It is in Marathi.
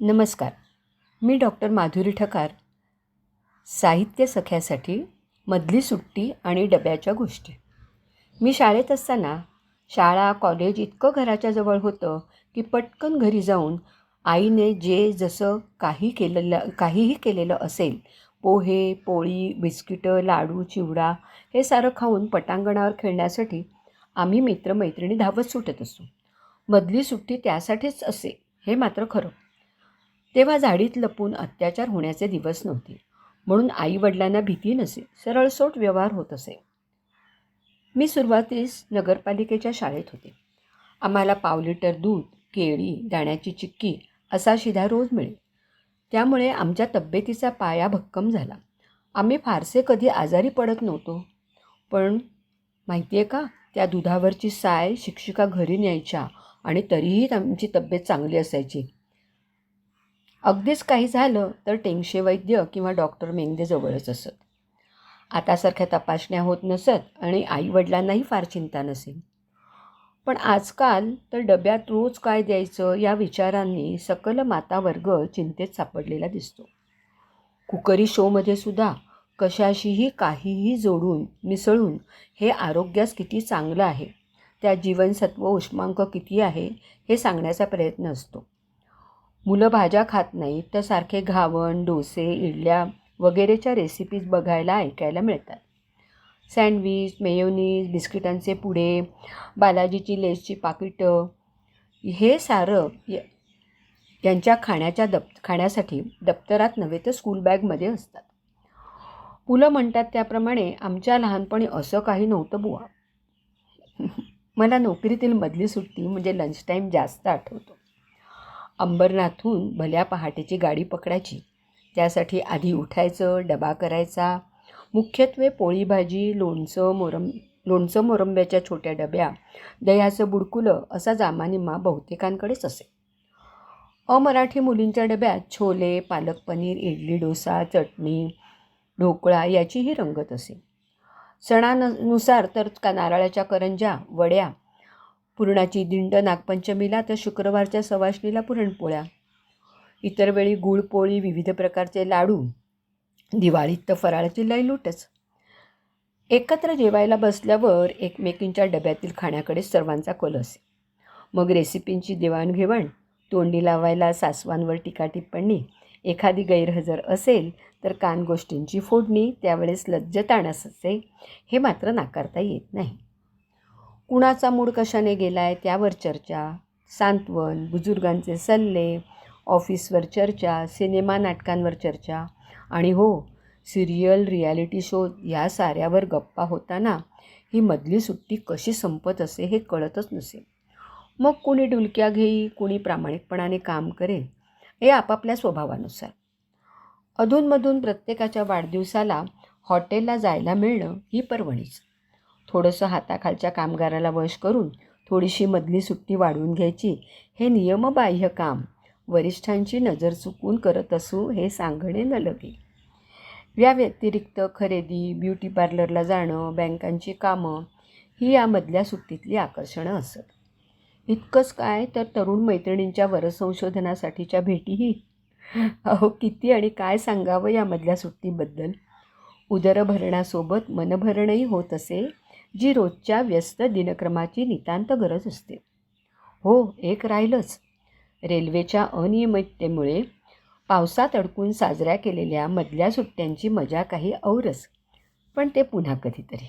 नमस्कार. मी डॉक्टर माधुरी ठकार. साहित्य सख्यासाठी मधली सुट्टी आणि डब्याच्या गोष्टी. मी शाळेत असताना शाळा कॉलेज इतकं घराच्या जवळ होतं की पटकन घरी जाऊन आईने जे जसं काही केलेलं काहीही केलेलं असेल पोहे पोळी बिस्किटं लाडू चिवडा हे सारं खाऊन पटांगणावर खेळण्यासाठी आम्ही मित्रमैत्रिणी धावत सुटत असू. मधली सुट्टी त्यासाठीच असे हे मात्र खरं. तेव्हा झाडीत लपून अत्याचार होण्याचे दिवस नव्हते. म्हणून आईवडिलांना भीती नसे सरळसोट व्यवहार होत असे. मी सुरुवातीस नगरपालिकेच्या शाळेत होते. आम्हाला पाव लिटर दूध केळी दाण्याची चिक्की असा शिधा रोज मिळे त्यामुळे आमच्या तब्येतीचा पाया भक्कम झाला. आम्ही फारसे कधी आजारी पडत नव्हतो. पण माहिती आहे का त्या दुधावरची साय शिक्षिका घरी न्यायच्या आणि तरीही आमची तब्येत चांगली असायची. अगदीच काही झालं तर टेंगशे वैद्य किंवा डॉक्टर मेंगदे जवळच असत. आतासारख्या तपासण्या होत नसत आणि आईवडिलांनाही फार चिंता नसेल. पण आजकाल तर डब्यात रोज काय द्यायचं या विचारांनी सकल माता वर्ग चिंतेत सापडलेला दिसतो. कुकरी शोमध्ये सुद्धा कशाशीही काहीही जोडून मिसळून हे आरोग्यास किती चांगलं आहे त्या जीवनसत्व उष्मांक किती आहे हे सांगण्याचा प्रयत्न असतो. मुलं भाज्या खात नाहीत तर सारखे घावण डोसे इडल्या वगैरेच्या रेसिपीज बघायला ऐकायला मिळतात. सँडविच मेयोनीज बिस्किटांचे पुडे बालाजीची लेसची पाकिटं हे सारं य यांच्या खाण्याच्या दप खाण्यासाठी दप्तरात नव्हे तर स्कूल बॅगमध्ये असतात. पुलं म्हणतात त्याप्रमाणे आमच्या लहानपणी असं काही नव्हतं बुवा. मला नोकरीतील मधली सुट्टी म्हणजे लंच टाईम जास्त आठवतो. अंबरनाथहून भल्या पहाटेची गाडी पकडायची. त्यासाठी आधी उठायचं डबा करायचा. मुख्यत्वे पोळी भाजी लोणचं मोरम लोणचं मोरंब्याच्या छोट्या डब्या दह्याचं बुडकुलं असा जामानिमा बहुतेकांकडेच असे. अमराठी मुलींच्या डब्यात छोले पालक पनीर इडली डोसा चटणी ढोकळा याचीही रंगत असे. सणानुसार तर का नारळाच्या करंजा वड्या पुरणाची दिंड नागपंचमीला तर शुक्रवारच्या सवाशणीला पुरणपोळ्या. इतर वेळी गुळपोळी विविध प्रकारचे लाडू. दिवाळीत तर फराळाची लयलूटच एकत्र जेवायला बसल्यावर एकमेकींच्या डब्यातील खाण्याकडे सर्वांचा कल असे मग रेसिपींची देवाणघेवाण तोंडी लावायला सासवांवर टीका टिप्पणी एखादी गैरहजर असेल तर कान गोष्टींची फोडणी त्यावेळेस लज्जताण असे हे मात्र नाकारता येत नाही. कुणाचा मूड कशाने गेला आहे त्यावर चर्चा. सांत्वन बुजुर्गांचे सल्ले ऑफिसवर चर्चा सिनेमा नाटकांवर चर्चा. आणि हो सिरियल रियालिटी शो या साऱ्यावर गप्पा होताना ही मधली सुट्टी कशी संपत असे हे कळतच नसे. मग कुणी डुलक्या घेई कुणी प्रामाणिकपणाने काम करेल हे आपापल्या स्वभावानुसार. अधूनमधून प्रत्येकाच्या वाढदिवसाला हॉटेलला जायला मिळणं ही पर्वणीच. थोडंसं हाताखालच्या कामगाराला वश करून थोडीशी मधली सुट्टी वाढवून घ्यायची. हे नियमबाह्य काम वरिष्ठांची नजर चुकून करत असू हे सांगणे न लगे. या व्यतिरिक्त खरेदी ब्युटी पार्लरला जाणं बँकांची कामं ही यामधल्या सुट्टीतली आकर्षणं असत. इतकंच काय तर तरुण मैत्रिणींच्या वरसंशोधनासाठीच्या भेटीही. अहो किती आणि काय सांगावं यामधल्या सुट्टीबद्दल? उदरभरणासोबत मनभरणही होत असे. जी रोजच्या व्यस्त दिनक्रमाची नितांत गरज असते. हो एक राहिलंच. रेल्वेच्या अनियमिततेमुळे पावसात अडकून साजऱ्या केलेल्या मधल्या सुट्ट्यांची मजा काही औरच पण ते पुन्हा कधीतरी.